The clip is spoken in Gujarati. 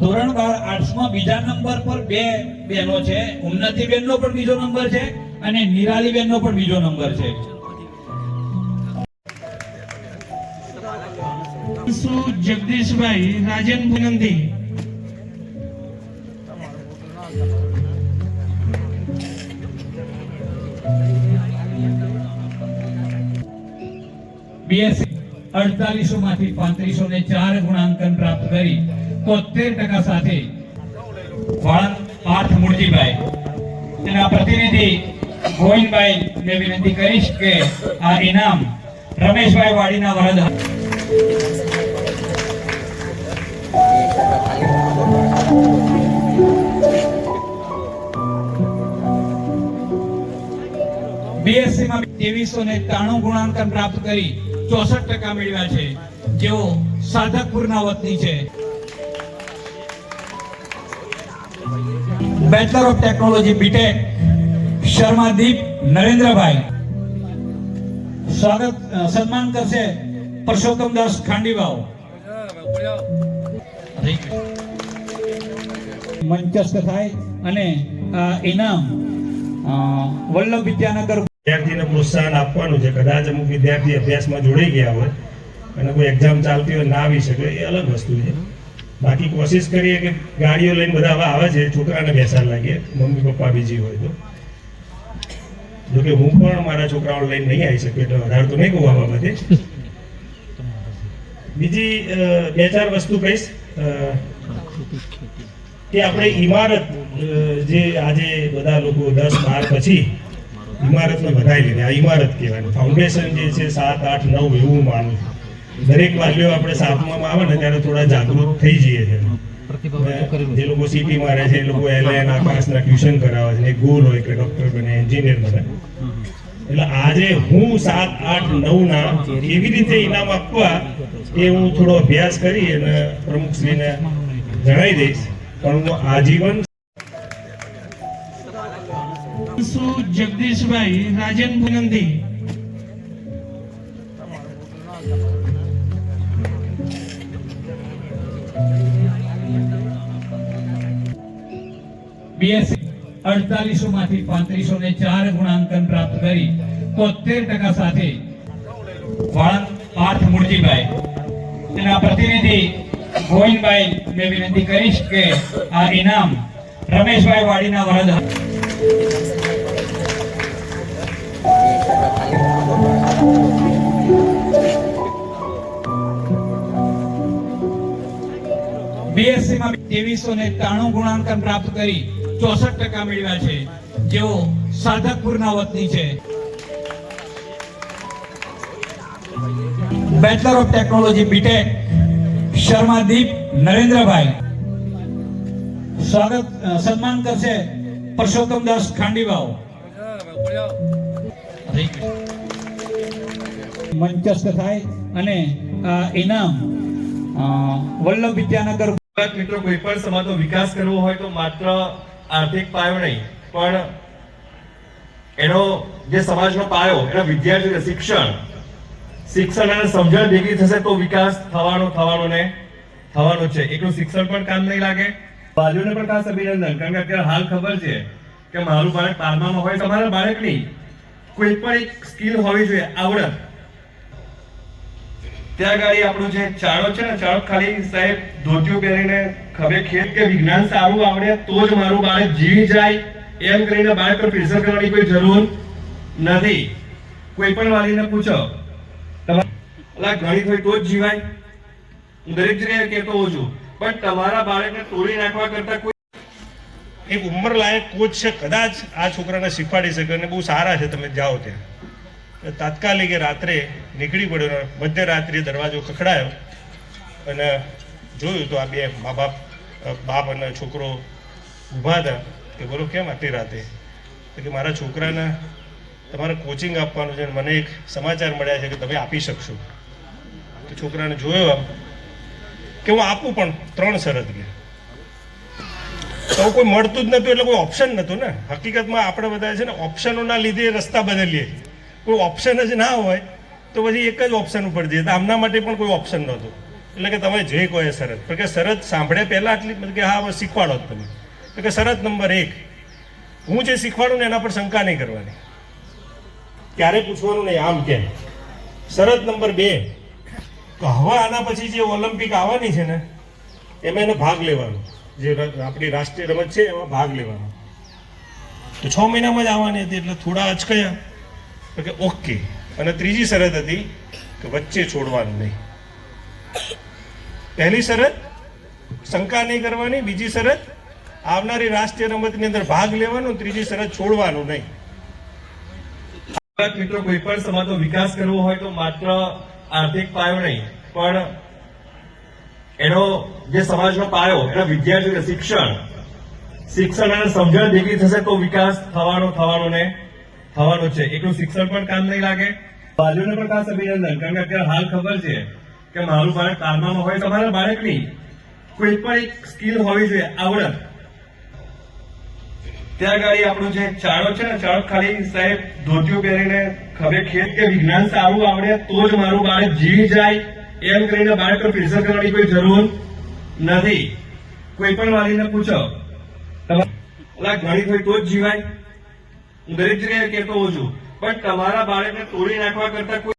ધોરણ બાર આર્ટ્સમાં બીજા નંબર પર બે બહેનો છે. ઉન્નતિ બેનનો પણ બીજો નંબર છે અને નિરાલી બેનનો પણ બીજો નંબર છે. જગદીશભાઈ રાજન ભુનંદી. બીએસસી. અડતાલીસો માંથી પાંત્રીસો ને ચાર ગુણાંકન પ્રાપ્ત કરી તોતેર ટકા સાથે પાર્થ મૂળજીભાઈ. તેના પ્રતિનિધિ ગોવિંદભાઈ ને વિનંતી કરીશ કે આ ઇનામ રમેશભાઈ વાડીના વરદ બીએસસી માં ત્રેવીસો ને ત્રાણું ગુણાંકન પ્રાપ્ત કરી ચોસઠ ટકા મેળવ્યા છે. જેઓ સાધકપુરના વતની છે. Bachelor of technology BTech Sharmadeep Narendrabhai. સ્વાગત સન્માન કરશે પરસોત્તમદાસ ખાંડીવાવ. મંચસ્થ થાય અને આ ઇનામ વલ્લભ વિદ્યાનગર વિદ્યાર્થીને પ્રોત્સાહન આપવાનું છે. કદાચ અમુક વિદ્યાર્થી અભ્યાસમાં જોડાઈ ગયા હોય અને કોઈ એક્ઝામ ચાલતી હોય, ના આવી શકે, એ અલગ વસ્તુ છે. બાકી કોશિશ કરીએ કે ગાડીઓ લઈને બધા આવા આવે છે, છોકરાને બેસાડ લાગીએ, મમ્મી, પપ્પા બીજી હોય તો. જોકે હું પણ મારા છોકરાઓ લઈને નહીં આવી શક્યો એટલે વધારે તો નહીં કહું આ બાબતે બીજી બે ચાર વસ્તુ કહીશ. કે આપણે ઇમારત જે આજે બધા લોકો દસ બાર પછી ઇમારતને વધારી લીધી. આ ઇમારત કહેવાય. ફાઉન્ડેશન જે છે સાત આઠ નવ એવું માનું છું. દરેક વાલીઓ આપણે સાતમામાં આવે ને ત્યારે થોડા જાગૃત થઈ જઈએ છે. જે લોકો સિટીમાં રહે છે એ લોકો એલએન આકાશના ટ્યુશન કરાવે છે. એક ગોલ હોય કે ડોક્ટર બને એન્જિનિયર બને. એટલે આજે હું સાત આઠ નવ ના કેવી રીતે ઇનામ આપવા એ હું થોડો અભ્યાસ કરી અને પ્રમુખશ્રીને જણાવી દઈશ. પણ હું આજીવન શું જગદીશભાઈ રાજન વિનંતી બીએસસી અડતાલીસો માંથી પાંત્રીસો ને ચાર ગુણાંકન પ્રાપ્ત કરી તોતેર ટકા સાથે વાળંદ પાર્થ મૂળજીભાઈ. તેના પ્રતિનિધિ ગોવિંદભાઈ ને વિનંતી કરીશ કે આ ઇનામ રમેશભાઈ વાડીના વરદ બીએસસી માં ત્રેવીસો ને ત્રાણું ગુણાંકન પ્રાપ્ત કરી ચોસઠ ટકા મેળવ્યા છે. જેઓ સાધકપુરના વતની છે. Bachelor of technology BTech Sharma Deep Narendrabhai. સ્વાગત સન્માન કરશે પરસોત્તમદાસ ખાંડીવાવ. મંચસ્થ થાય અને આ ઇનામ વલ્લભ વિદ્યાનગર મિત્રો કોઈ પણ સમાજનો વિકાસ કરવો હોય તો માત્ર આર્થિક પાયો નહીં પણ એનો જે સમાજનો પાયો એના વિદ્યાર્થીઓ શિક્ષણ. શિક્ષણ અને સમજણ ભેગી થશે તો વિકાસ થવાનો થવાનો ને થવાનો છે. એકલું શિક્ષણ પણ કામ નહીં લાગે. વાલીઓને પણ ખાસ અભિનંદન કારણ કે અત્યારે હાલ ખબર છે કે મારું બાળક બારમામાં હોય તમારા બાળકની કોઈ પણ એક સ્કિલ હોવી જોઈએ, આવડત. ત્યાં ગાડી આપણું જે ચાળો છે ને, ચાળો ખાલી સાહેબ ધોતિયું પહેરીને ખભે ખેત કે વિજ્ઞાન સારું આવડે તો જ મારું બાળક જીવી જાય, એમ કરીને બાળક પર પ્રેશર કરવાની કોઈ જરૂર નથી. કોઈ પણ વાલીને પૂછો. તમારે ગણિત હોય તો જ જીવાય. દરેક જગ્યાએ કહેતો હોઉં છું. પણ તમારા બાળકને તોડી નાખવા કરતા કોઈ એક ઉંમર લાયક કોચ છે, કદાચ આ છોકરાને શીખવાડી શકે અને બહુ સારા છે, તમે જાઓ ત્યાં. તાત્કાલિક રાત્રે નીકળી પડ્યો મધ્યરાત્રિએ દરવાજો ખખડાયો અને જોયું તો આ બે મા બાપ બાપ અને છોકરો ઊભા હતા. કે બોલો, કેમ આટલી રાતે? કે, મારા છોકરાને તમારે કોચિંગ આપવાનું છે મને એક સમાચાર મળ્યા છે કે તમે આપી શકશો. તો છોકરાને જોયો આમ કે, હું આપું પણ ત્રણ શરત કે તો કોઈ મળતું જ નતું એટલે કોઈ ઓપ્શન નતું ને. હકીકતમાં આપણે બધા છે ને ઓપ્શનોના લીધે રસ્તા બદલીએ કોઈ ઓપ્શન જ ના હોય, તો પછી એક જ ઓપ્શન ઉપર જઈએ. આમના માટે પણ કોઈ ઓપ્શન નહોતું. એટલે કે તમે જે કહો એ શરત કે શરત સાંભળ્યા પહેલા આટલી કે હા, હવે શીખવાડો તમે. તો કે શરત નંબર એક. હું જે શીખવાડું ને એના પર શંકા નહીં કરવાની. ક્યારે પૂછવાનું નહીં, આમ કેમ શરત નંબર બે. તો હવે આના પછી જે ઓલિમ્પિક આવવાની છે ને, એમાં એને ભાગ લેવાનો. જે આપણી રાષ્ટ્રીય રમત છે, એમાં ભાગ લેવાનો. તો છ મહિનામાં જ આવવાની હતી, એટલે થોડા અચકાયા. કે ઓકે. અને ત્રીજી શરત હતી કે વચ્ચે છોડવાનું નહીં. પહેલી શરત, શંકા નહીં કરવાની. બીજી શરત, આવનારી રાષ્ટ્રીય રમતની અંદર ભાગ લેવાનો. ત્રીજી શરત, છોડવાનું નહીં. મિત્રો, કોઈ પણ સમાજનો વિકાસ કરવો હોય તો માત્ર આર્થિક પાયો નહીં, પણ એનો જે સમાજનો પાયો, એના વિદ્યાર્થીઓને શિક્ષણ શિક્ષણ અને સમજણ ભેગી થશે તો વિકાસ થવાનો થવાનો ને થવાનો છે. એટલું શિક્ષણ પણ કામ નહીં લાગે. વાલીઓને પણ ખાસ અભિનંદન, કારણ કે અત્યારે હાલ ખબર છે કે મારું બાળક કારમાં હોય તમારા બાળકની કોઈ પણ એક સ્કિલ હોવી જોઈએ, આવડત. ત્યાં ગાડી આપણું જે ચાળો છે ને, ચાળો ખાલી સાહેબ ધોતિયું પહેરીને ખભે ખેત કે વિજ્ઞાન સારું આવડે તો જ મારું બાળક જીવી જાય. એમ કરીને બાળક પર પ્રેશર કરવાની કોઈ જરૂર નથી. કોઈ પણ વાલીને પૂછો. તમારે ગણિત હોય તો જ જીવાય. હું દરેક જગ્યાએ કહેતો હોઉં છું. પણ તમારા બાળકને તોડી નાખવા કરતા કોઈ